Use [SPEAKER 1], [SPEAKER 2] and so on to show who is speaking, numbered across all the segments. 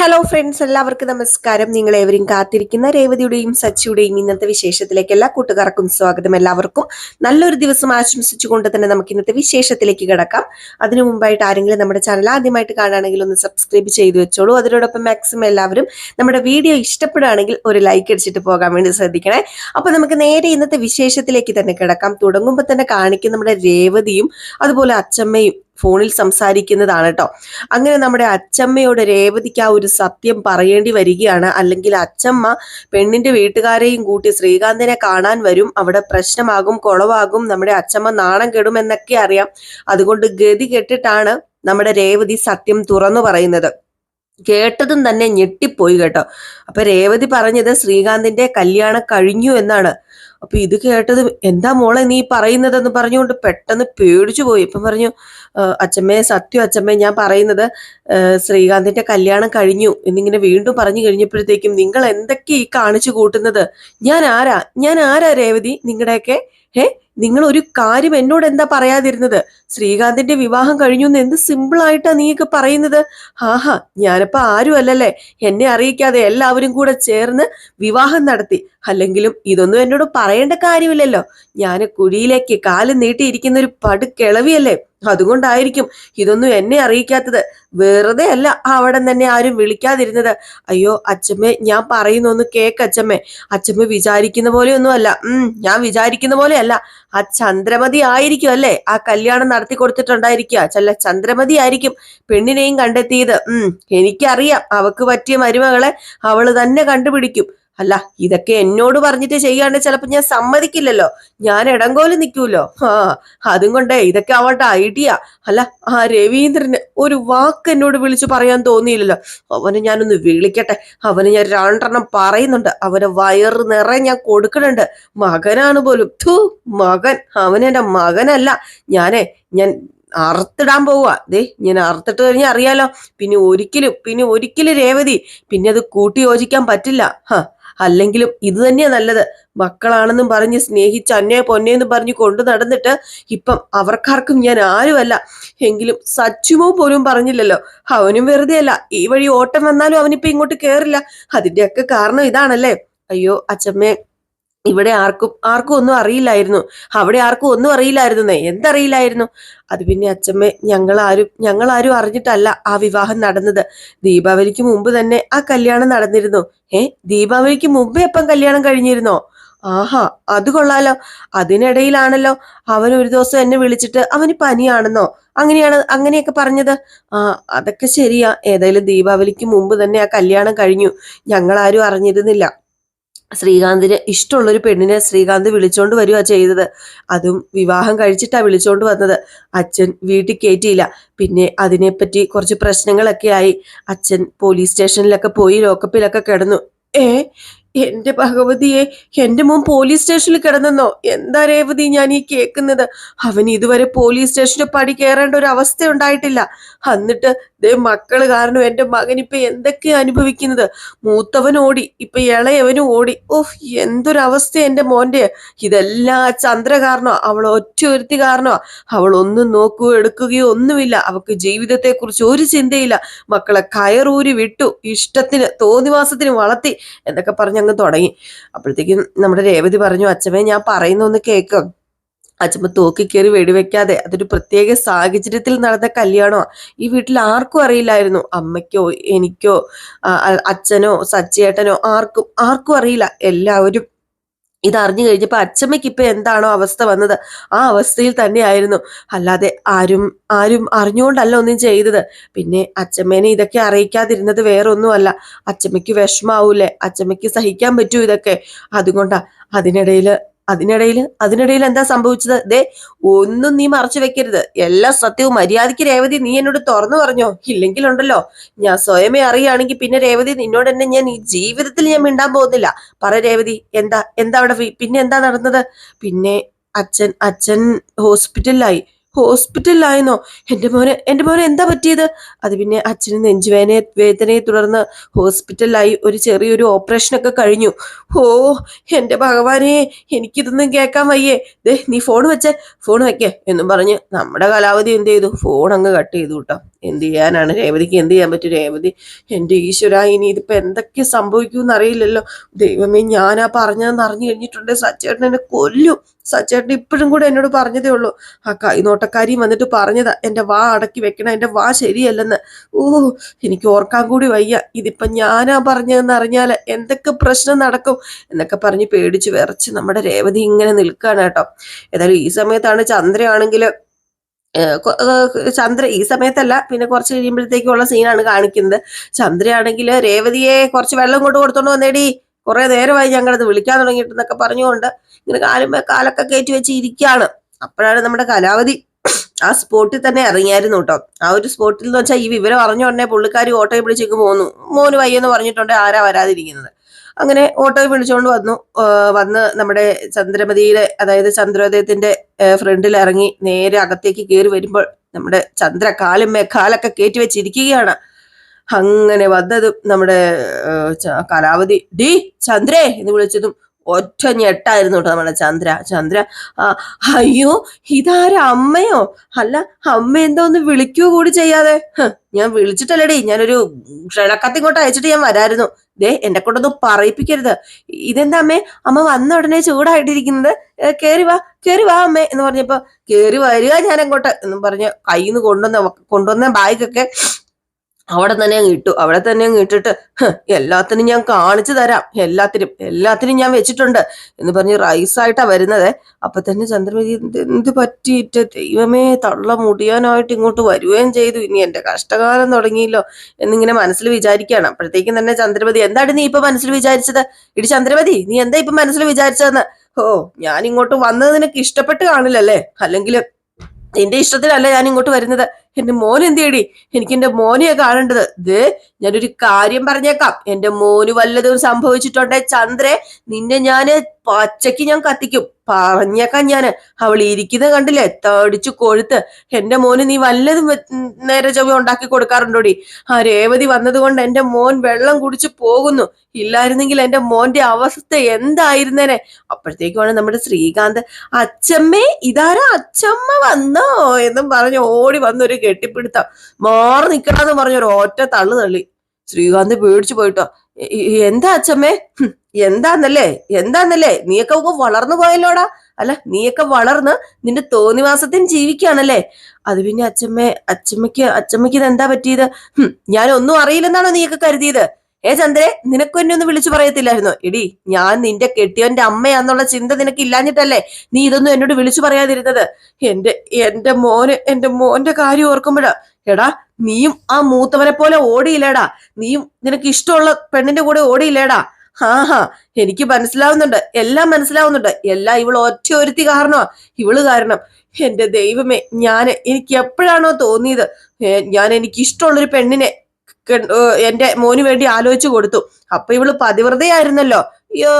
[SPEAKER 1] Hello friends എല്ലാവർക്കും നമസ്കാരം. നിങ്ങൾ ഏവരും കാത്തിരിക്കുന്ന രേവതിയുടെയും സച്ചിയുടെയും ഇന്നത്തെ വിശേഷത്തിലേക്ക് എല്ലാ കൂട്ടുകാർക്കും സ്വാഗതം. എല്ലാവർക്കും നല്ലൊരു ദിവസം ആശംസിച്ചുകൊണ്ട് തന്നെ നമുക്ക് ഇന്നത്തെ വിശേഷത്തിലേക്ക് കിടക്കാം. അതിനു മുമ്പായിട്ട് ആരെങ്കിലും നമ്മുടെ ചാനൽ ആദ്യമായിട്ട് കാണുകയാണെങ്കിൽ ഒന്ന് സബ്സ്ക്രൈബ് ചെയ്ത് വെച്ചോളൂ. അതിനോടൊപ്പം മാക്സിമം എല്ലാവരും നമ്മുടെ വീഡിയോ ഇഷ്ടപ്പെടുകയാണെങ്കിൽ ഒരു ലൈക്ക് അടിച്ചിട്ട് പോകാൻ വേണ്ടി ശ്രദ്ധിക്കണേ. അപ്പൊ നമുക്ക് നേരെ ഇന്നത്തെ വിശേഷത്തിലേക്ക് തന്നെ കിടക്കാം. തുടങ്ങുമ്പോൾ തന്നെ കാണിക്കുന്ന നമ്മുടെ രേവതിയും അതുപോലെ അച്ചമ്മയും ഫോണിൽ സംസാരിക്കുന്നതാണ് കേട്ടോ അങ്ങനെ നമ്മുടെ അച്ചമ്മയോട് രേവതിക്ക് ആ ഒരു സത്യം പറയേണ്ടി വരികയാണ്. അല്ലെങ്കിൽ അച്ചമ്മ പെണ്ണിന്റെ വീട്ടുകാരെയും കൂട്ടി ശ്രീകാന്തിനെ കാണാൻ വരും. അവിടെ പ്രശ്നമാകും കുളവാകും. നമ്മുടെ അച്ചമ്മ നാണം കെടും എന്നൊക്കെ അറിയാം. അതുകൊണ്ട് ഗതി കെട്ടിട്ടാണ് നമ്മുടെ രേവതി സത്യം തുറന്നു പറയുന്നത്. കേട്ടതും തന്നെ ഞെട്ടിപ്പോയി കേട്ടോ. അപ്പൊ രേവതി പറഞ്ഞത് ശ്രീകാന്തിന്റെ കല്യാണം കഴിഞ്ഞു എന്നാണ്. അപ്പൊ ഇത് കേട്ടതും എന്താ മോളെ നീ പറയുന്നതെന്ന് പറഞ്ഞുകൊണ്ട് പെട്ടെന്ന് പേടിച്ചു പോയി. ഇപ്പം പറഞ്ഞു "ആ, അച്ചമ്മേ സത്യം അച്ചമ്മേ ഞാൻ പറയുന്നത് ശ്രീകാന്തിന്റെ കല്യാണം കഴിഞ്ഞു എന്നിങ്ങനെ വീണ്ടും പറഞ്ഞു കഴിഞ്ഞപ്പോഴത്തേക്കും നിങ്ങൾ എന്തൊക്കെ ഈ കാണിച്ചു കൂട്ടുന്നത്? ഞാൻ ആരാ? ഞാൻ ആരാ രേവതി നിങ്ങളുടെയൊക്കെ ഏ നിങ്ങൾ ഒരു കാര്യം എന്നോട് എന്താ പറയാതിരുന്നത്? ശ്രീകാന്തിന്റെ വിവാഹം കഴിഞ്ഞു എന്ന് എന്ത് സിമ്പിൾ ആയിട്ടാ നീയൊക്കെ പറയുന്നത്? ആഹാ ഞാനിപ്പോ ആരും അല്ലല്ലേ? എന്നെ അറിയിക്കാതെ എല്ലാവരും കൂടെ ചേർന്ന് വിവാഹം നടത്തി. അല്ലെങ്കിലും ഇതൊന്നും എന്നോട് പറയേണ്ട കാര്യമില്ലല്ലോ. ഞാൻ കുഴിയിലേക്ക് കാൽ നീട്ടിയിരിക്കുന്ന ഒരു പടുക്കിളവിയല്ലേ അതുകൊണ്ടായിരിക്കും ഇതൊന്നും എന്നെ അറിയിക്കാത്തത്. വെറുതെ അല്ല അവിടെ തന്നെ ആരും വിളിക്കാതിരുന്നത്. അയ്യോ അച്ഛമ്മേ ഞാൻ പറയുന്ന ഒന്ന് കേക്ക് അച്ഛമ്മേ അച്ഛമ്മ വിചാരിക്കുന്ന പോലെയൊന്നും അല്ല ഉം ഞാൻ വിചാരിക്കുന്ന പോലെയല്ല. ആ ചന്ദ്രമതി ആയിരിക്കും അല്ലേ? ആ കല്യാണം നടത്തി കൊടുത്തിട്ടുണ്ടായിരിക്കുക. ചല്ല ചന്ദ്രമതി ആയിരിക്കും പെണ്ണിനെയും കണ്ടെത്തിയത്. ഉം എനിക്കറിയാം അവക്ക് പറ്റിയ മരുമകളെ അവൾ തന്നെ കണ്ടുപിടിക്കും. അല്ല ഇതൊക്കെ എന്നോട് പറഞ്ഞിട്ട് ചെയ്യാണ്ട് ചിലപ്പോൾ ഞാൻ സമ്മതിക്കില്ലല്ലോ. ഞാൻ ഇടങ്കോൽ നിൽക്കൂലോ ആ അതും കൊണ്ടേ ഇതൊക്കെ അവളുടെ ഐഡിയ അല്ല ആ രവീന്ദ്രന് ഒരു വാക്ക് എന്നോട് വിളിച്ചു പറയാൻ തോന്നിയില്ലല്ലോ. അവനെ ഞാനൊന്ന് വിളിക്കട്ടെ. അവന് ഞാൻ രണ്ടെണ്ണം പറയുന്നുണ്ട്. അവനെ വയറ് നിറയെ ഞാൻ കൊടുക്കണുണ്ട് മകനാണ് പോലും. ധൂ മകൻ. അവനെന്റെ മകനല്ല. ഞാനേ ഞാൻ അറുത്തിടാൻ പോവാ ദേ ഞാൻ അറുത്തിട്ട് കഴിഞ്ഞാൽ അറിയാലോ. പിന്നെ ഒരിക്കലും പിന്നെ ഒരിക്കലും രേവതി പിന്നെ അത് കൂട്ടി യോജിക്കാൻ പറ്റില്ല. ഹ അല്ലെങ്കിലും ഇത് തന്നെയാ നല്ലത്. മക്കളാണെന്നും പറഞ്ഞ് സ്നേഹിച്ച് അന്നേ പൊന്നേന്നും പറഞ്ഞ് കൊണ്ടു നടന്നിട്ട് ഇപ്പം അവർക്കാർക്കും ഞാൻ ആരുമല്ല. എങ്കിലും സച്ചുമോ പോലും പറഞ്ഞില്ലല്ലോ. അവനും വെറുതെ അല്ല ഈ വഴി ഓട്ടം വന്നാലും അവനിപ്പോ ഇങ്ങോട്ട് കേറില്ല. അതിന്റെയൊക്കെ കാരണം ഇതാണല്ലേ? അയ്യോ അച്ഛമ്മേ ഇവിടെ ആർക്കും ആർക്കും ഒന്നും അറിയില്ലായിരുന്നു. അവിടെ ആർക്കും ഒന്നും അറിയില്ലായിരുന്നു. എന്തറിയില്ലായിരുന്നു? അത് പിന്നെ ആരും ഞങ്ങളാരും ഞങ്ങളാരും അറിഞ്ഞിട്ടല്ല ആ വിവാഹം നടന്നത്. ദീപാവലിക്ക് മുമ്പ് തന്നെ ആ കല്യാണം നടന്നിരുന്നു. ഏ ദീപാവലിക്ക് മുമ്പേ അപ്പം കല്യാണം കഴിഞ്ഞിരുന്നോ? ആഹാ അത് കൊള്ളാലോ. അതിനിടയിലാണല്ലോ അവൻ ഒരു ദിവസം എന്നെ വിളിച്ചിട്ട് അവന് പനിയാണെന്നോ? അങ്ങനെയാണ് അങ്ങനെയൊക്കെ പറഞ്ഞത്. ആ അതൊക്കെ ശരിയാ. ഏതായാലും ദീപാവലിക്ക് മുമ്പ് തന്നെ ആ കല്യാണം കഴിഞ്ഞു. ഞങ്ങളാരും അറിഞ്ഞിരുന്നില്ല. ശ്രീകാന്തിന് ഇഷ്ടമുള്ള ഒരു പെണ്ണിനെ ശ്രീകാന്ത് വിളിച്ചോണ്ട് വരിക ചെയ്തത്. അതും വിവാഹം കഴിച്ചിട്ടാ വിളിച്ചോണ്ട് വന്നത്. അച്ഛൻ വീട്ടിൽ കയറ്റിയില്ല പിന്നെ അതിനെപ്പറ്റി കുറച്ച് പ്രശ്നങ്ങളൊക്കെ ആയി. അച്ഛൻ പോലീസ് സ്റ്റേഷനിലൊക്കെ പോയി ലോക്കപ്പിലൊക്കെ കിടന്നു. ഏ? എന്റെ ഭഗവതിയെ എന്റെ മോൻ പോലീസ് സ്റ്റേഷനിൽ കിടന്നെന്നോ? എന്താ രേവതി ഞാൻ ഈ കേൾക്കുന്നത് അവൻ ഇതുവരെ പോലീസ് സ്റ്റേഷന്റെ പടി കയറേണ്ട ഒരു അവസ്ഥ ഉണ്ടായിട്ടില്ല. എന്നിട്ട് ദേ മക്കൾ കാരണം എന്റെ മകൻ ഇപ്പൊ എന്തൊക്കെയാ അനുഭവിക്കുന്നത്? മൂത്തവൻ ഓടി ഇപ്പൊ ഇളയവനും ഓടി. ഓഹ് എന്തൊരവസ്ഥ എന്റെ മോന്റെ. ഇതെല്ലാം ആ ചന്ദ്ര കാരണോ? അവൾ ഒറ്റ ഒരുത്തി കാരണോ? അവൾ ഒന്നും നോക്കുകയോ എടുക്കുകയോ ഒന്നുമില്ല. അവക്ക് ജീവിതത്തെ കുറിച്ച് ഒരു ചിന്തയില്ല. മക്കളെ കയറൂരി വിട്ടു. ഇഷ്ടത്തിന് തോന്നിവാസത്തിന് വളർത്തി എന്നൊക്കെ പറഞ്ഞ് അങ്ങ് തുടങ്ങി. അപ്പോഴത്തേക്കും നമ്മുടെ രേവതി പറഞ്ഞു അച്ഛമ്മേ ഞാൻ പറയുന്ന ഒന്ന് കേൾക്കും അച്ഛമ്മ തൂക്കി കയറി വെടിവെക്കാതെ. അതൊരു പ്രത്യേക സാഹചര്യത്തിൽ നടന്ന കല്യാണോ ഈ വീട്ടിൽ ആർക്കും അറിയില്ലായിരുന്നു. അമ്മയ്ക്കോ എനിക്കോ അച്ഛനോ സച്ചിയേട്ടനോ ആർക്കും ആർക്കും അറിയില്ല. എല്ലാവരും ഇത് അറിഞ്ഞു കഴിഞ്ഞപ്പോ അച്ഛമ്മയ്ക്ക് ഇപ്പൊ എന്താണോ അവസ്ഥ വന്നത്? ആ അവസ്ഥയിൽ തന്നെയായിരുന്നു. അല്ലാതെ ആരും ആരും അറിഞ്ഞുകൊണ്ടല്ല ഒന്നും ചെയ്തത്. പിന്നെ അച്ഛമ്മേനെ ഇതൊക്കെ അറിയിക്കാതിരുന്നത് വേറെ ഒന്നുമല്ല അച്ഛമ്മയ്ക്ക് വിഷമാവൂലേ? അച്ഛമ്മയ്ക്ക് സഹിക്കാൻ പറ്റൂ ഇതൊക്കെ. അതുകൊണ്ടാ അതിനിടയിൽ അതിനിടയിൽ അതിനിടയിൽ എന്താ സംഭവിച്ചത്? ദേ ഒന്നും നീ മറച്ചു വെക്കരുത്. എല്ലാ സത്യവും മര്യാദയ്ക്ക് രേവതി നീ എന്നോട് തുറന്നു പറഞ്ഞോ? ഇല്ലെങ്കിലുണ്ടല്ലോ. ഞാൻ സ്വയമേ അറിയുകയാണെങ്കിൽ പിന്നെ രേവതി നിന്നോട് തന്നെ ഞാൻ ഈ ജീവിതത്തിൽ ഞാൻ മിണ്ടാൻ പോകുന്നില്ല. പറ രേവതി എന്താ? എന്താ അവിടെ പിന്നെ എന്താ നടന്നത്? പിന്നെ അച്ഛൻ അച്ഛൻ ഹോസ്പിറ്റലിലായി. ഹോസ്പിറ്റലിലായിരുന്നോ എന്റെ മോനെ എന്റെ മോനെ എന്താ പറ്റിയത്? അത് പിന്നെ അച്ഛന് നെഞ്ചുവേദന വേദനയെ തുടർന്ന് ഹോസ്പിറ്റലിലായി ഒരു ചെറിയൊരു ഓപ്പറേഷനൊക്കെ കഴിഞ്ഞു. ഓ എന്റെ ഭഗവാനെ എനിക്കിതൊന്നും കേൾക്കാൻ വയ്യേ. ദേ നീ ഫോൺ വെച്ചേ ഫോൺ വെക്കേ എന്നും പറഞ്ഞ് നമ്മുടെ കലാവധി എന്ത് ചെയ്തു? ഫോൺ അങ്ങ് കട്ട് ചെയ്തു കേട്ടോ. എന്ത് ചെയ്യാനാണ് രേവതിക്ക്? എന്ത് ചെയ്യാൻ പറ്റും രേവതി? എന്റെ ഈശ്വര ഇനി ഇതിപ്പോ എന്തൊക്കെ സംഭവിക്കുമെന്ന് അറിയില്ലല്ലോ. ദൈവമേ ഞാനാ പറഞ്ഞതെന്ന് അറിഞ്ഞു കഴിഞ്ഞിട്ടുണ്ട്. സച്ചേട്ടൻ എന്നെ കൊല്ലും. സച്ചേട്ടൻ ഇപ്പോഴും കൂടെ എന്നോട് പറഞ്ഞതേ ഉള്ളൂ. ആ കൈനോട്ടക്കാരി വന്നിട്ട് പറഞ്ഞതാ എന്റെ വാ അടക്കി വെക്കണം എന്റെ വാ ശരിയല്ലെന്ന്. ഓ എനിക്ക് ഓർക്കാൻ കൂടി വയ്യ. ഇതിപ്പൊ ഞാനാ പറഞ്ഞതെന്ന് അറിഞ്ഞാൽ എന്തൊക്കെ പ്രശ്നം നടക്കും? എന്നൊക്കെ പറഞ്ഞ് പേടിച്ച് വിറച്ച് നമ്മുടെ രേവതി ഇങ്ങനെ നിൽക്കുകയാണ് കേട്ടോ. ഏതായാലും ഈ സമയത്താണ് ചന്ദ്രയാണെങ്കിൽ ചന്ദ്ര ഈ സമയത്തല്ല പിന്നെ കുറച്ച് കഴിയുമ്പോഴത്തേക്കുള്ള സീനാണ് കാണിക്കുന്നത്. ചന്ദ്രയാണെങ്കിൽ രേവതിയെ കുറച്ച് വെള്ളം കൊണ്ട് കൊടുത്തോണ്ട് വന്നേടി. കുറെ നേരമായി ഞങ്ങളത് വിളിക്കാൻ തുടങ്ങിയിട്ടെന്നൊക്കെ പറഞ്ഞുകൊണ്ട് ഇങ്ങനെ കാലും കാലൊക്കെ കയറ്റി വെച്ച് ഇരിക്കുകയാണ്. അപ്പോഴാണ് നമ്മുടെ കലാവധി ആ സ്പോട്ടിൽ തന്നെ ഇറങ്ങിയായിരുന്നു കേട്ടോ. ആ ഒരു സ്പോട്ടിൽ എന്ന് വെച്ചാൽ ഈ വിവരം അറിഞ്ഞ ഉടനെ പുള്ളിക്കാരി ഓട്ടോയിൽ പിടിച്ചേക്ക് പോന്നു. മോന് വയ്യെന്ന് പറഞ്ഞിട്ടുണ്ട് ആരാ വരാതിരിക്കുന്നത്. അങ്ങനെ ഓട്ടോയിൽ വിളിച്ചുകൊണ്ട് വന്നു. വന്ന് നമ്മുടെ ചന്ദ്രമതിയിലെ അതായത് ചന്ദ്രോദയത്തിന്റെ ഫ്രണ്ടിൽ ഇറങ്ങി നേരെ അകത്തേക്ക് കയറി വരുമ്പോൾ നമ്മുടെ ചന്ദ്ര കാലും കാലൊക്കെ കയറ്റി വെച്ചിരിക്കുകയാണ്. അങ്ങനെ വന്നതും നമ്മുടെ കലാവതി ഡി ചന്ദ്രേ എന്ന് വിളിച്ചതും ഒറ്റ ഞെട്ടായിരുന്നു കേട്ടോ നമ്മുടെ ചന്ദ്ര. ചന്ദ്ര അയ്യോ ഇതാരാ അമ്മയോ? അല്ല അമ്മ എന്താ ഒന്ന് വിളിക്കുക കൂടി ചെയ്യാതെ. ഞാൻ വിളിച്ചിട്ടല്ലേടി ഞാനൊരു ക്ഷണക്കത്ത് ഇങ്ങോട്ട് അയച്ചിട്ട് ഞാൻ വരായിരുന്നു. ദേ എന്നെ കൊണ്ടൊന്നും പറയിപ്പിക്കരുത്. ഇതെന്താ അമ്മേ? അമ്മ വന്ന ഉടനെ ചൂടായിട്ടിരിക്കുന്നത്. കേറി വാ കേറി വാ അമ്മേ എന്ന് പറഞ്ഞപ്പോ കേറി വരിക ഞാൻ അങ്ങോട്ട് എന്നും പറഞ്ഞ് കയ്യിൽ നിന്ന് കൊണ്ടുവന്ന കൊണ്ടുവന്ന ബാഗൊക്കെ അവിടെ തന്നെ അങ്ങ് ഇട്ടു അവിടെ തന്നെ അങ്ങ് ഇട്ടിട്ട് "ഹ്, എല്ലാത്തിനും ഞാൻ കാണിച്ചു തരാം എല്ലാത്തിനും എല്ലാത്തിനും ഞാൻ വെച്ചിട്ടുണ്ട് എന്ന് പറഞ്ഞ് റൈസായിട്ടാ വരുന്നത്. അപ്പൊ തന്നെ ചന്ദ്രമതി എന്ത് പറ്റിയിട്ട് ദൈവമേ തള്ള മുടിയാനായിട്ട് ഇങ്ങോട്ട് വരുകയും ചെയ്തു. ഇനി എന്റെ കഷ്ടകാലം തുടങ്ങിയല്ലോ എന്നിങ്ങനെ മനസ്സിൽ വിചാരിക്കുകയാണ്. അപ്പോഴത്തേക്കും തന്നെ ചന്ദ്രമതി എന്താണ് നീ ഇപ്പൊ മനസ്സിൽ വിചാരിച്ചത്? ഇടി ചന്ദ്രമതി നീ എന്താ ഇപ്പൊ മനസ്സിൽ വിചാരിച്ചതെന്ന്? ഓ ഞാൻ ഇങ്ങോട്ട് വന്നത് നിനക്ക് ഇഷ്ടപ്പെട്ട് കാണില്ലല്ലേ? അല്ലെങ്കിൽ നിന്റെ ഇഷ്ടത്തിലല്ല ഞാൻ ഇങ്ങോട്ട് വരുന്നത്. എന്റെ മോൻ എന്തേടി എനിക്ക് എന്റെ മോനെയാ കാണേണ്ടത്. ഇത് ഞാനൊരു കാര്യം പറഞ്ഞേക്കാം. എന്റെ മോന് വല്ലതും സംഭവിച്ചിട്ടുണ്ടെ ചന്ദ്രെ നിന്നെ ഞാൻ പച്ചയ്ക്ക് ഞാൻ കത്തിക്കും. പറഞ്ഞേക്കാം ഞാൻ അവൾ ഇരിക്കുന്നത് കണ്ടില്ലേ? തടിച്ചു കൊഴുത്ത്. എന്റെ മോന് നീ വല്ലതും നേരെ ചൊവ്വ ഉണ്ടാക്കി കൊടുക്കാറുണ്ടോടി? ആ രേവതി വന്നത് കൊണ്ട് എന്റെ മോൻ വെള്ളം കുടിച്ചു പോകുന്നു. ഇല്ലായിരുന്നെങ്കിൽ എന്റെ മോന്റെ അവസ്ഥ എന്തായിരുന്നേനെ? അപ്പോഴത്തേക്കുമാണ് നമ്മുടെ ശ്രീകാന്ത് അച്ചമ്മേ ഇതാരാ? അച്ചമ്മ വന്നോ? എന്നും പറഞ്ഞ് ഓടി വന്നൊരു കെട്ടിപ്പിടുത്തം. മാറി നിക്കണമെന്ന് പറഞ്ഞൊരു ഒറ്റ തള്ളു തള്ളി. ശ്രീകാന്ത് പേടിച്ചു പോയിട്ടോ. "എ- എ- എന്താ അച്ഛമ്മേ? എന്താന്നല്ലേ? എന്താന്നല്ലേ? നീയൊക്കെ വളർന്നു പോയല്ലോടാ. അല്ല നീയൊക്കെ വളർന്ന് നിന്റെ തോന്നിവാസത്തിന് ജീവിക്കുകയാണല്ലേ? അത് പിന്നെ അച്ഛമ്മേ അച്ഛമ്മയ്ക്ക് അച്ഛമ്മയ്ക്ക് ഇത് എന്താ പറ്റിയത്? ഞാൻ ഒന്നും അറിയില്ലെന്നാണോ നീയൊക്കെ കരുതിയത്? ഏ ചന്ദ്രേ നിനക്ക് എന്നെ ഒന്ന് വിളിച്ചു പറയത്തില്ലായിരുന്നോ? എടി ഞാൻ നിന്റെ കെട്ടിയവന്റെ അമ്മയാന്നുള്ള ചിന്ത നിനക്ക് ഇല്ലാഞ്ഞിട്ടല്ലേ നീ ഇതൊന്നും എന്നോട് വിളിച്ചു പറയാതിരുന്നത്? എന്റെ എന്റെ മോന് എന്റെ മോന്റെ കാര്യം ഓർക്കുമ്പോഴാ എടാ നീയും ആ മൂത്തവനെ പോലെ ഓടിയില്ലേടാ. നീയും നിനക്ക് ഇഷ്ടമുള്ള പെണ്ണിന്റെ കൂടെ ഓടിയില്ലേടാ. ഹാഹാ എനിക്ക് മനസ്സിലാവുന്നുണ്ട് എല്ലാം മനസ്സിലാവുന്നുണ്ട്. എല്ലാം ഇവൾ ഒറ്റ ഒരുത്തി കാരണോ ഇവൾ കാരണം. എന്റെ ദൈവമേ ഞാൻ എനിക്ക് എപ്പോഴാണോ തോന്നിയത് ഞാൻ എനിക്ക് ഇഷ്ടമുള്ളൊരു പെണ്ണിനെ എന്റെ മോന് വേണ്ടി ആലോചിച്ചു കൊടുത്തു. അപ്പൊ ഇവൾ പതിവ്രതയായിരുന്നല്ലോ. അയ്യോ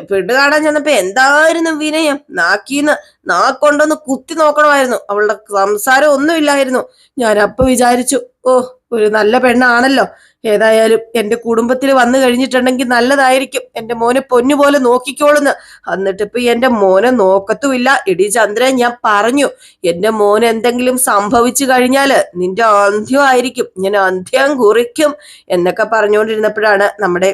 [SPEAKER 1] പെണ്ണ് കാണാൻ ചെന്നപ്പോ എന്തായിരുന്നു വിനയം? നാക്കീന്ന് നാക്കൊണ്ടൊന്ന് കുത്തി നോക്കണമായിരുന്നു. അവളുടെ സംസാരം ഒന്നുമില്ലായിരുന്നു ഞാൻ അപ്പൊ വിചാരിച്ചു ഓ ഒരു നല്ല പെണ്ണാണല്ലോ. ഏതായാലും എന്റെ കുടുംബത്തിൽ വന്നു കഴിഞ്ഞിട്ടുണ്ടെങ്കിൽ നല്ലതായിരിക്കും. എന്റെ മോനെ പൊന്നുപോലെ നോക്കിക്കോളുന്ന്. എന്നിട്ട് ഇപ്പൊ എന്റെ മോനെ നോക്കത്തുമില്ല. ഇടി ചന്ദ്രൻ ഞാൻ പറഞ്ഞു എന്റെ മോന് എന്തെങ്കിലും സംഭവിച്ചു കഴിഞ്ഞാൽ നിന്റെ അന്ത്യമായിരിക്കും ഞാൻ അന്ത്യം കുറിക്കും എന്നൊക്കെ പറഞ്ഞുകൊണ്ടിരുന്നപ്പോഴാണ് നമ്മുടെ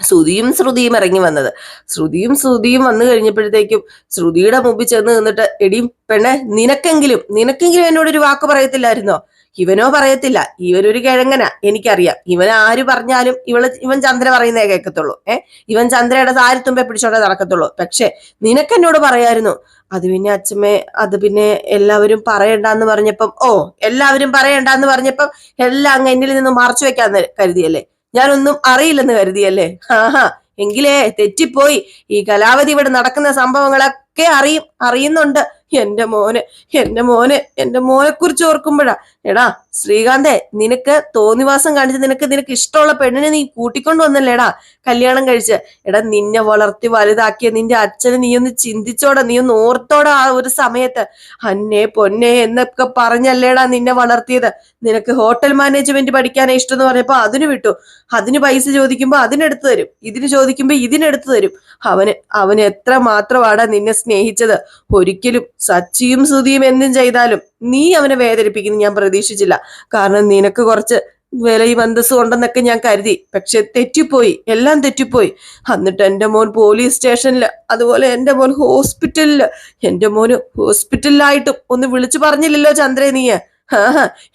[SPEAKER 1] ശ്രുതിയും ശ്രുതിയും ഇറങ്ങി വന്നത്. ശ്രുതിയും ശ്രുതിയും വന്നു കഴിഞ്ഞപ്പോഴത്തേക്കും ശ്രുതിയുടെ മുമ്പിൽ ചെന്ന് നിന്നിട്ട് എടിയും പെണ്ണെ നിനക്കെങ്കിലും നിനക്കെങ്കിലും എന്നോട് ഒരു വാക്ക് പറയത്തില്ലായിരുന്നോ? ഇവനോ പറയത്തില്ല. ഇവനൊരു കിഴങ്ങനാ എനിക്കറിയാം. ഇവൻ ആര് പറഞ്ഞാലും ഇവൾ ഇവൻ ചന്ദ്ര പറയുന്നേ കേൾക്കത്തുള്ളൂ. ഏഹ് ഇവൻ ചന്ദ്രയുടെ താരത്തുമ്പെ പിടിച്ചോണ്ടേ നടക്കത്തുള്ളൂ. പക്ഷെ നിനക്കെന്നോട് പറയായിരുന്നു? അത് പിന്നെ അച്ഛമ്മേ അത് പിന്നെ എല്ലാവരും പറയണ്ടെന്ന് പറഞ്ഞപ്പം ഓ എല്ലാവരും പറയണ്ടെന്ന് പറഞ്ഞപ്പം എല്ലാം അങ്ങ് എന്നിൽ നിന്ന് മറച്ചു വെക്കാന്ന് കരുതിയല്ലേ? ഞാനൊന്നും അറിയില്ലെന്ന് കരുതിയല്ലേ? ആഹാ എങ്കിലേ തെറ്റിപ്പോയി. ഈ കലാവധി ഇവിടെ നടക്കുന്ന സംഭവങ്ങളൊക്കെ അറിയും അറിയുന്നുണ്ട്. എന്റെ മോന് എന്റെ മോന് എന്റെ മോനെ കുറിച്ച് ഓർക്കുമ്പോഴാ എടാ ശ്രീകാന്തേ നിനക്ക് തോന്നിവാസം കാണിച്ച് നിനക്ക് നിനക്ക് ഇഷ്ടമുള്ള പെണ്ണിനെ നീ കൂട്ടിക്കൊണ്ട് വന്നല്ലേടാ കല്യാണം കഴിച്ച്. എടാ നിന്നെ വളർത്തി വലുതാക്കിയ നിന്റെ അച്ഛനെ നീ ഒന്ന് ചിന്തിച്ചോടാ നീ ഒന്ന് ഓർത്തോടാ ആ ഒരു സമയത്ത്. അന്നേ പൊന്നെ എന്നൊക്കെ പറഞ്ഞല്ലേടാ നിന്നെ വളർത്തിയത്. നിനക്ക് ഹോട്ടൽ മാനേജ്മെന്റ് പഠിക്കാനേ ഇഷ്ടം എന്ന് പറഞ്ഞപ്പോ അതിന് വിട്ടു. അതിന് പൈസ ചോദിക്കുമ്പോ അതിനെടുത്തു തരും. ഇതിന് ചോദിക്കുമ്പോ ഇതിനെടുത്തു തരും. അവന് അവന് എത്ര മാത്രമാണ് നിന്നെ സ്നേഹിച്ചത്. ഒരിക്കലും സച്ചിയും സുതിയും എന്തും ചെയ്താലും നീ അവനെ വേദനിപ്പിക്കുന്നു ഞാൻ പ്രതീക്ഷിച്ചില്ല. കാരണം നിനക്ക് കുറച്ച് വിലയും അന്തസ്സും ഉണ്ടെന്നൊക്കെ ഞാൻ കരുതി. പക്ഷെ തെറ്റിപ്പോയി. എല്ലാം തെറ്റിപ്പോയി. എന്നിട്ട് എന്റെ മോൻ പോലീസ് സ്റ്റേഷനിൽ അതുപോലെ എന്റെ മോൻ ഹോസ്പിറ്റലിൽ എന്റെ മോന് ഹോസ്പിറ്റലിലായിട്ടും ഒന്ന് വിളിച്ചു പറഞ്ഞില്ലല്ലോ ചന്ദ്രേ നീ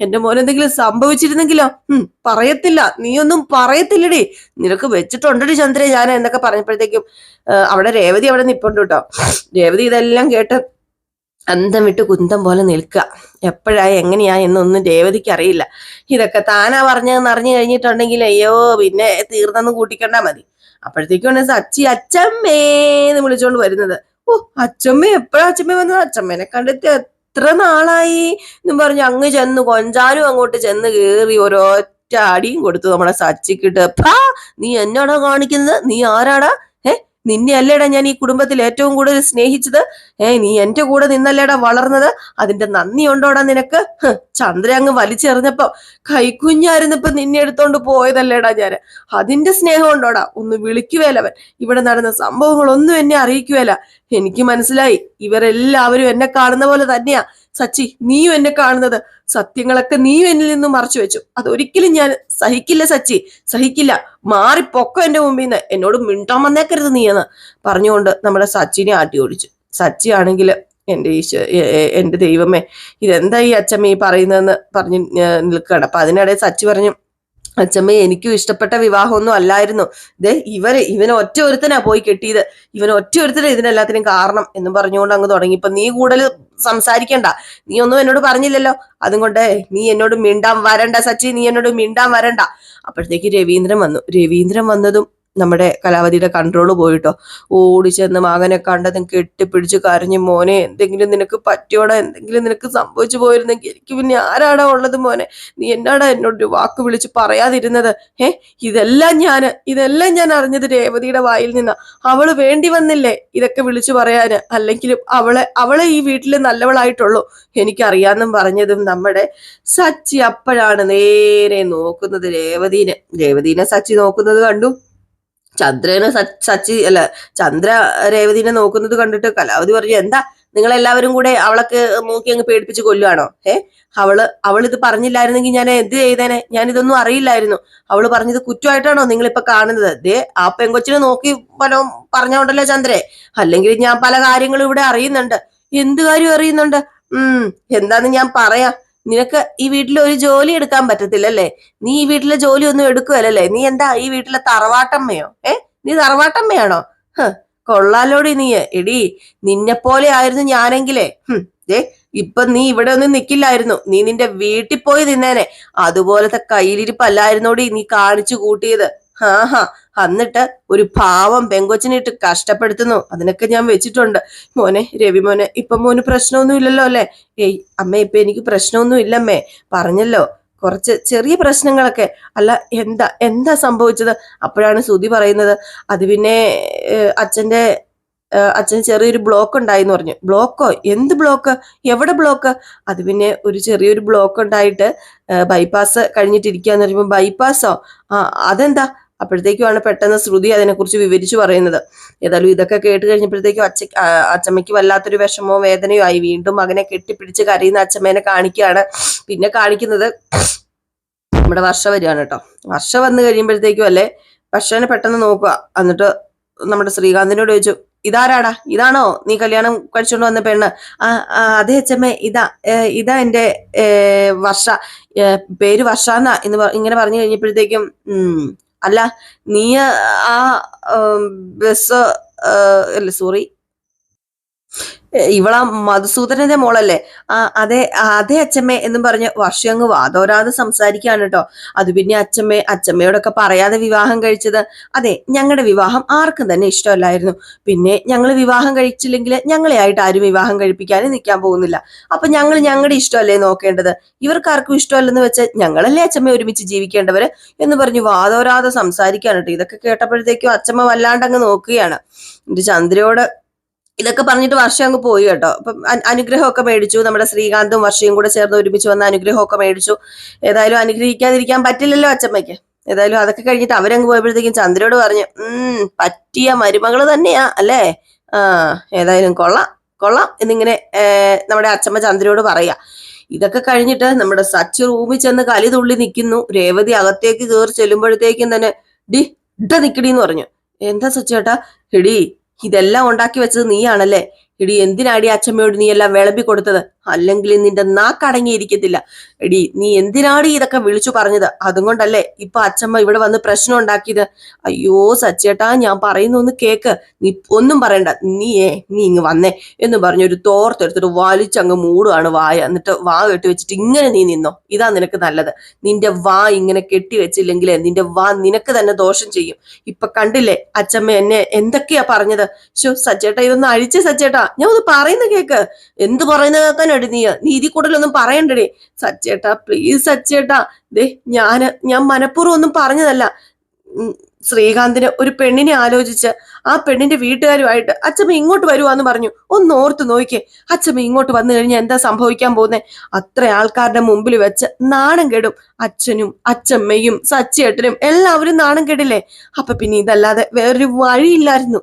[SPEAKER 1] എന്റെ മോൻ എന്തെങ്കിലും സംഭവിച്ചിരുന്നെങ്കിലോ? ഉം പറയത്തില്ല. നീയൊന്നും പറയത്തില്ലടി. നിനക്ക് വെച്ചിട്ടുണ്ടടി ചന്ദ്രേ ഞാൻ എന്നൊക്കെ പറഞ്ഞപ്പോഴത്തേക്കും അവിടെ രേവതി അവിടെ നിപ്പുണ്ട് കേട്ടോ. രേവതി ഇതെല്ലാം കേട്ട് അന്തം വിട്ട് കുന്തം പോലെ നിൽക്കുക. എപ്പോഴാ എങ്ങനെയാ എന്നൊന്നും രേവതിക്ക് അറിയില്ല. ഇതൊക്കെ താനാ പറഞ്ഞതെന്ന് അറിഞ്ഞു കഴിഞ്ഞിട്ടുണ്ടെങ്കിൽ അയ്യോ പിന്നെ തീർന്നെന്ന് കൂട്ടിക്കണ്ടാ മതി. അപ്പോഴത്തേക്കാണ് സച്ചി അച്ചമ്മേന്ന് വിളിച്ചോണ്ട് വരുന്നത്. ഓ അച്ചമ്മ എപ്പോഴാ അച്ചമ്മ വന്നത്? അച്ചമ്മേനെ കണ്ടിട്ട് എത്ര നാളായി എന്നും പറഞ്ഞു. അങ്ങ് ചെന്ന് കൊഞ്ചാനും അങ്ങോട്ട് ചെന്ന് കേറി ഓരോ അടിയും കൊടുത്തു നമ്മളെ സച്ചിക്കിട്ട്. നീ എന്നോടാ കാണിക്കുന്നത്? നീ ആരാടാ? നിന്നെ അല്ലേടാ ഞാൻ ഈ കുടുംബത്തിൽ ഏറ്റവും കൂടുതൽ സ്നേഹിച്ചത്? ഏ നീ എന്റെ കൂടെ നിന്നല്ലേടാ വളർന്നത്? അതിന്റെ നന്ദി ഉണ്ടോടാ നിനക്ക്? ചന്ദ്ര അങ്ങ് വലിച്ചെറിഞ്ഞപ്പോ കൈക്കുഞ്ഞായിരുന്നപ്പോ നിന്നെ എടുത്തോണ്ട് പോയതല്ലേടാ ഞാൻ. അതിന്റെ സ്നേഹം ഉണ്ടോടാ? ഒന്ന് വിളിക്കുവേലവൻ. ഇവിടെ നടന്ന സംഭവങ്ങളൊന്നും എന്നെ അറിയിക്കുവേല. എനിക്ക് മനസ്സിലായി ഇവരെല്ലാവരും എന്നെ കാണുന്ന പോലെ തന്നെയാ. സച്ചി നീയും എന്നെ കാണുന്നത്. സത്യങ്ങളൊക്കെ നീയും എന്നിൽ നിന്നും മറച്ചു വെച്ചു അതൊരിക്കലും ഞാൻ സഹിക്കില്ല സച്ചി സഹിക്കില്ല. മാറിപ്പൊക്കോ എന്റെ മുമ്പിൽ നിന്ന് എന്നോട് മിണ്ടാൻ വന്നേക്കരുത് നീ എന്ന് പറഞ്ഞുകൊണ്ട് നമ്മുടെ സച്ചിനെ ആട്ടി ഓടിച്ചു. സച്ചി ആണെങ്കിൽ എന്റെ ഈശോ എ- എ- എന്റെ ദൈവമേ ഇതെന്താ ഈ അച്ഛമ്മ ഈ പറയുന്നതെന്ന് പറഞ്ഞ് നിൽക്കുകയാണ്. അപ്പൊ അതിനിടെ സച്ചി പറഞ്ഞു അച്ഛമ്മ എനിക്കും ഇഷ്ടപ്പെട്ട വിവാഹമൊന്നും അല്ലായിരുന്നു. ദേ ഇവർ ഇവന് ഒറ്റ ഒരുത്തനാ പോയി കെട്ടിയത്. ഇവൻ ഒറ്റ ഒരുത്തന ഇതിനെല്ലാത്തിനും കാരണം എന്ന് പറഞ്ഞുകൊണ്ട് അങ്ങ് തുടങ്ങി. ഇപ്പൊ നീ കൂടുതൽ സംസാരിക്കണ്ട. നീ ഒന്നും എന്നോട് പറഞ്ഞില്ലല്ലോ. അതും കൊണ്ട് നീ എന്നോട് മിണ്ടാൻ വരണ്ട സച്ചി. നീ എന്നോട് മിണ്ടാൻ വരണ്ട. അപ്പോഴത്തേക്ക് രവീന്ദ്രൻ വന്നു. രവീന്ദ്രൻ വന്നതും നമ്മുടെ കലാവതിയുടെ കൺട്രോൾ പോയിട്ടോ? ഓടി ചെന്ന് മകനെ കണ്ടതും കെട്ടിപ്പിടിച്ച് കരഞ്ഞു മോനെ എന്തെങ്കിലും നിനക്ക് പറ്റിയോടാ? എന്തെങ്കിലും നിനക്ക് സംഭവിച്ചു പോയിരുന്നെങ്കിൽ എനിക്ക് പിന്നെ ആരാടാ ഉള്ളത് മോനെ? നീ എന്നാടാ എന്നോട് വാക്ക് വിളിച്ച് പറയാതിരുന്നത്? ഏ ഇതെല്ലാം ഞാൻ ഇതെല്ലാം ഞാൻ അറിഞ്ഞത് രേവതിയുടെ വായിൽ നിന്നാ. അവൾ വേണ്ടി വന്നില്ലേ? ഇതൊക്കെ വിളിച്ചു പറയാന്. അല്ലെങ്കിലും അവളെ അവളെ ഈ വീട്ടിൽ നല്ലവളായിട്ടുള്ളൂ. എനിക്കറിയാന്നും പറഞ്ഞതും നമ്മുടെ സച്ചി അപ്പോഴാണ് നേരെ നോക്കുന്നത് രേവതീനെ. രേവതീനെ സച്ചി നോക്കുന്നത് കണ്ടു? ചന്ദ്രനെ സച്ചി അല്ല ചന്ദ്ര രേവതിനെ നോക്കുന്നത് കണ്ടിട്ട് കലാവതി പറഞ്ഞു എന്താ നിങ്ങൾ എല്ലാവരും കൂടെ അവളൊക്കെ നോക്കി അങ്ങ് പേടിപ്പിച്ച് കൊല്ലുവാണോ? ഏ അവൾ അവൾ ഇത് പറഞ്ഞില്ലായിരുന്നെങ്കിൽ ഞാൻ എന്ത് ചെയ്തേനെ? ഞാൻ ഇതൊന്നും അറിയില്ലായിരുന്നു. അവൾ പറഞ്ഞത് കുറ്റമായിട്ടാണോ നിങ്ങൾ ഇപ്പൊ കാണുന്നത്? ദേ ആ പെങ്കൊച്ചിനെ നോക്കി പല പറഞ്ഞോണ്ടല്ലോ ചന്ദ്രേ. അല്ലെങ്കിൽ ഞാൻ പല കാര്യങ്ങളും ഇവിടെ അറിയുന്നുണ്ട്. എന്ത് കാര്യം അറിയുന്നുണ്ട്? ഉം എന്താന്ന് ഞാൻ പറയാം. നിനക്ക് ഈ വീട്ടിൽ ഒരു ജോലി എടുക്കാൻ പറ്റത്തില്ലല്ലേ? നീ ഈ വീട്ടിലെ ജോലി ഒന്നും എടുക്കുവല്ലേ നീ എന്താ ഈ വീട്ടിലെ തറവാട്ടമ്മയോ? ഏ? നീ തറവാട്ടമ്മയാണോ? ഹ് കൊള്ളാലോടി നീ എടി നിന്നെ പോലെ ആയിരുന്നു ഞാനെങ്കിലേ. ഏ ഇപ്പൊ നീ ഇവിടെ ഒന്നും നിക്കില്ലായിരുന്നു. നീ നിന്റെ വീട്ടിൽ പോയി നിന്നേനെ. അതുപോലത്തെ കയ്യിലിരിപ്പല്ലായിരുന്നോടി നീ കാണിച്ചു കൂട്ടിയത്. ഹാഹാ എന്നിട്ട് ഒരു പാവം പെങ്കൊച്ചിനിട്ട് കഷ്ടപ്പെടുത്തുന്നു. അതിനൊക്കെ ഞാൻ വെച്ചിട്ടുണ്ട്. മോനെ രവി മോനെ ഇപ്പൊ മോന് പ്രശ്നമൊന്നും ഇല്ലല്ലോ അല്ലേ? ഏയ് അമ്മ ഇപ്പൊ എനിക്ക് പ്രശ്നമൊന്നും ഇല്ലമ്മേ. പറഞ്ഞല്ലോ. കുറച്ച് ചെറിയ പ്രശ്നങ്ങളൊക്കെ. അല്ല എന്താ എന്താ സംഭവിച്ചത്? അപ്പോഴാണ് സുധി പറയുന്നത്. അത് പിന്നെ അച്ഛന്റെ അച്ഛന് ചെറിയൊരു ബ്ലോക്ക് ഉണ്ടായിന്ന് പറഞ്ഞു. ബ്ലോക്കോ എന്ത് ബ്ലോക്ക് എവിടെ ബ്ലോക്ക് അത് പിന്നെ ഒരു ചെറിയൊരു ബ്ലോക്ക് ഉണ്ടായിട്ട് ബൈപ്പാസ് കഴിഞ്ഞിട്ടിരിക്കാന്ന് പറയുമ്പോൾ ബൈപ്പാസോ ആ അതെന്താ? അപ്പോഴത്തേക്കുമാണ് പെട്ടെന്ന് ശ്രുതി അതിനെക്കുറിച്ച് വിവരിച്ചു പറയുന്നത്. ഏതായാലും ഇതൊക്കെ കേട്ട് കഴിഞ്ഞപ്പോഴത്തേക്കും അച്ഛ അച്ഛമ്മയ്ക്ക് വല്ലാത്തൊരു വിഷമോ വേദനയോ ആയി വീണ്ടും മകനെ കെട്ടിപ്പിടിച്ച് കരയുന്ന അച്ഛമ്മേനെ കാണിക്കുകയാണ്. പിന്നെ കാണിക്കുന്നത് നമ്മുടെ വർഷ വരികയാണ് കേട്ടോ. വർഷ വന്നു കഴിയുമ്പോഴത്തേക്കും അല്ലേ? വർഷനെ പെട്ടെന്ന് നോക്കുക. എന്നിട്ട് നമ്മുടെ ശ്രീകാന്തിനോട് ചോദിച്ചു ഇതാരാടാ? ഇതാണോ നീ കല്യാണം കഴിച്ചുകൊണ്ട് വന്ന പെണ്ണ്? ആ അതേ അച്ഛമ്മേ ഇതാ ഇതാ എന്റെ ഏ, വർഷ. പേര് വർഷ എന്നാ ഇങ്ങനെ പറഞ്ഞു കഴിഞ്ഞപ്പോഴത്തേക്കും അല്ല നീ ആ ഉം, ബസ് ആ, അല്ല സോറി. ഏ, ഇവളാ മധുസൂദനന്റെ മോളല്ലേ? ആ അതെ അതെ അച്ഛമ്മേ എന്നും പറഞ്ഞ് വർഷം അങ്ങ് വാതോരാതെ സംസാരിക്കാണ് കേട്ടോ. അത് പിന്നെ അച്ഛമ്മേ അച്ഛമ്മയോടൊക്കെ പറയാതെ വിവാഹം കഴിച്ചത് അതെ ഞങ്ങളുടെ വിവാഹം ആർക്കും തന്നെ ഇഷ്ടമല്ലായിരുന്നു. പിന്നെ ഞങ്ങൾ വിവാഹം കഴിച്ചില്ലെങ്കിൽ ഞങ്ങളെ ആയിട്ട് ആരും വിവാഹം കഴിപ്പിക്കാനും നിൽക്കാൻ പോകുന്നില്ല. അപ്പൊ ഞങ്ങൾ ഞങ്ങളുടെ ഇഷ്ടമല്ലേ നോക്കേണ്ടത്? ഇവർക്കാർക്കും ഇഷ്ടമല്ലെന്ന് വെച്ച് ഞങ്ങളല്ലേ അച്ഛമ്മ ഒരുമിച്ച് ജീവിക്കേണ്ടവര് എന്ന് പറഞ്ഞു വാതോരാതെ സംസാരിക്കാണ് കേട്ടോ. ഇതൊക്കെ കേട്ടപ്പോഴത്തേക്കും അച്ഛമ്മ വല്ലാണ്ട് അങ്ങ് നോക്കുകയാണ്. എന്റെ ചന്ദ്രയോട് ഇതൊക്കെ പറഞ്ഞിട്ട് വർഷം അങ്ങ് പോയി കേട്ടോ. അപ്പം അനുഗ്രഹമൊക്കെ മേടിച്ചു. നമ്മുടെ ശ്രീകാന്തും വർഷയും കൂടെ ചേർന്ന് ഒരുമിച്ച് വന്ന അനുഗ്രഹമൊക്കെ മേടിച്ചു. ഏതായാലും അനുഗ്രഹിക്കാതിരിക്കാൻ പറ്റില്ലല്ലോ അച്ചമ്മയ്ക്ക്. ഏതായാലും അതൊക്കെ കഴിഞ്ഞിട്ട് അവരങ്ങ് പോയപ്പോഴത്തേക്കും ചന്ദ്രയോട് പറഞ്ഞു ഉം പറ്റിയ മരുമകൾ തന്നെയാ അല്ലേ? ആ ഏതായാലും കൊള്ളാം കൊള്ളാം എന്നിങ്ങനെ നമ്മുടെ അച്ചമ്മ ചന്ദ്രയോട് പറയാ. ഇതൊക്കെ കഴിഞ്ഞിട്ട് നമ്മുടെ സച്ച് റൂമിൽ ചെന്ന് കലി തുള്ളി നിൽക്കുന്നു രേവതി അകത്തേക്ക് കയറി ചെല്ലുമ്പോഴത്തേക്കും തന്നെ ഡി ഇട്ട നിക്കടിന്ന് പറഞ്ഞു. എന്താ സച്ചേട്ടാ? എടി ഇതെല്ലാം ഉണ്ടാക്കി വെച്ചത് നീയാണല്ലേ? ഇടി എന്തിനാടി അച്ഛമ്മയോട് നീ എല്ലാം വിളമ്പി കൊടുത്തത്? അല്ലെങ്കിൽ നിന്റെ നാക്കടങ്ങിയിരിക്കത്തില്ല എടി നീ എന്തിനാടി ഇതൊക്കെ വിളിച്ചു പറഞ്ഞത്? അതുകൊണ്ടല്ലേ ഇപ്പൊ അച്ഛമ്മ ഇവിടെ വന്ന് പ്രശ്നം ഉണ്ടാക്കിയത്? അയ്യോ സച്ചേട്ടാ ഞാൻ പറയുന്ന ഒന്ന് കേക്ക്. നീ ഒന്നും പറയണ്ട. നീയേ നീ ഇങ്ങ് വന്നേ എന്ന് പറഞ്ഞ് ഒരു തോർത്തെടുത്തിട്ട് വലിച്ചങ്ങ് മൂടുകയാണ് വായ. എന്നിട്ട് വാ കെട്ടി വെച്ചിട്ട് ഇങ്ങനെ നീ നിന്നോ? ഇതാ നിനക്ക് നല്ലത്. നിന്റെ വാ ഇങ്ങനെ കെട്ടി വെച്ചില്ലെങ്കിലേ നിന്റെ വാ നിനക്ക് തന്നെ ദോഷം ചെയ്യും. ഇപ്പൊ കണ്ടില്ലേ അച്ഛമ്മ എന്നെ എന്തൊക്കെയാ പറഞ്ഞത്? ശോ സച്ചേട്ടാ ഇതൊന്ന് അഴിച്ച് സച്ചേട്ടാ. ഞാൻ ഒന്ന് പറയുന്ന കേക്ക്. എന്ത് പറയുന്ന കേൾക്കാനടി നീ? നീ ഇതിൽ കൂടുതലൊന്നും പറയണ്ടടി. സച്ചേട്ടാ പ്ലീസ് അച്ചേട്ടാ ദേ ഞാൻ ഞാൻ മനഃപൂർവം ഒന്നും പറഞ്ഞതല്ല. ശ്രീകാന്തിന് ഒരു പെണ്ണിനെ ആലോചിച്ച് ആ പെണ്ണിന്റെ വീട്ടുകാരുമായിട്ട് അച്ഛമ്മ ഇങ്ങോട്ട് വരുവാന്ന് പറഞ്ഞു. ഒന്ന് ഓർത്ത് നോക്കിയേ അച്ഛമ്മ ഇങ്ങോട്ട് വന്നു കഴിഞ്ഞാൽ എന്താ സംഭവിക്കാൻ പോകുന്നേ? അത്ര ആൾക്കാരുടെ മുമ്പിൽ വെച്ച് നാണം കെടും അച്ഛനും അച്ഛമ്മയും സച്ചേട്ടനും എല്ലാവരും നാണം കെടില്ലേ? അപ്പൊ പിന്നെ ഇതല്ലാതെ വേറൊരു വഴിയില്ലായിരുന്നു.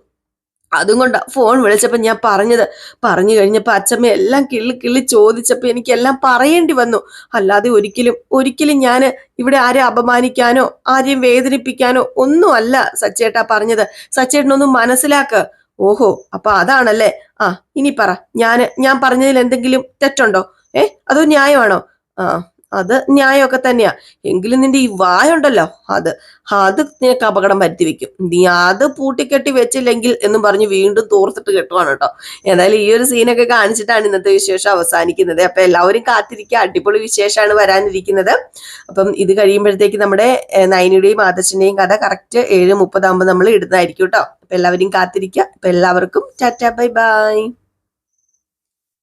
[SPEAKER 1] അതും കൊണ്ടാ ഫോൺ വിളിച്ചപ്പോ ഞാൻ പറഞ്ഞത് പറഞ്ഞു കഴിഞ്ഞപ്പോ അച്ഛമ്മ എല്ലാം കിള്ളി കിള്ളി ചോദിച്ചപ്പോ എനിക്കെല്ലാം പറയേണ്ടി വന്നു. അല്ലാതെ ഒരിക്കലും ഒരിക്കലും ഞാൻ ഇവിടെ ആരെ അപമാനിക്കാനോ ആരെയും വേദനിപ്പിക്കാനോ ഒന്നും അല്ല സച്ചേട്ടാ പറഞ്ഞത്. സച്ചേട്ടനൊന്നും മനസ്സിലാക്ക്. ഓഹോ അപ്പൊ അതാണല്ലേ? ആ ഇനി പറ. ഞാൻ ഞാൻ പറഞ്ഞതിൽ എന്തെങ്കിലും തെറ്റുണ്ടോ? ഏ അതോ ന്യായമാണോ? ആ. അത് ന്യായമൊക്കെ തന്നെയാ. എങ്കിലും നിന്റെ ഈ വായുണ്ടല്ലോ അത് അത് നിനക്ക് അപകടം വരുത്തി വെക്കും നീ അത് പൂട്ടിക്കെട്ടി വെച്ചില്ലെങ്കിൽ എന്ന് പറഞ്ഞ് വീണ്ടും തോർത്തിട്ട് കെട്ടുവാണ് കേട്ടോ. ഏതായാലും ഈ ഒരു സീനൊക്കെ കാണിച്ചിട്ടാണ് ഇന്നത്തെ വിശേഷം അവസാനിക്കുന്നത്. അപ്പൊ എല്ലാവരും കാത്തിരിക്കുക. അടിപൊളി വിശേഷമാണ് വരാനിരിക്കുന്നത്. അപ്പം ഇത് കഴിയുമ്പോഴത്തേക്ക് നമ്മുടെ നൈനയുടെയും ആദർശിന്റെയും കഥ കറക്റ്റ് ഏഴ് മുപ്പതാകുമ്പോൾ നമ്മൾ ഇടുന്നതായിരിക്കും കേട്ടോ. അപ്പൊ എല്ലാവരും കാത്തിരിക്കുക. അപ്പൊ എല്ലാവർക്കും ടാറ്റ ബൈ ബൈ.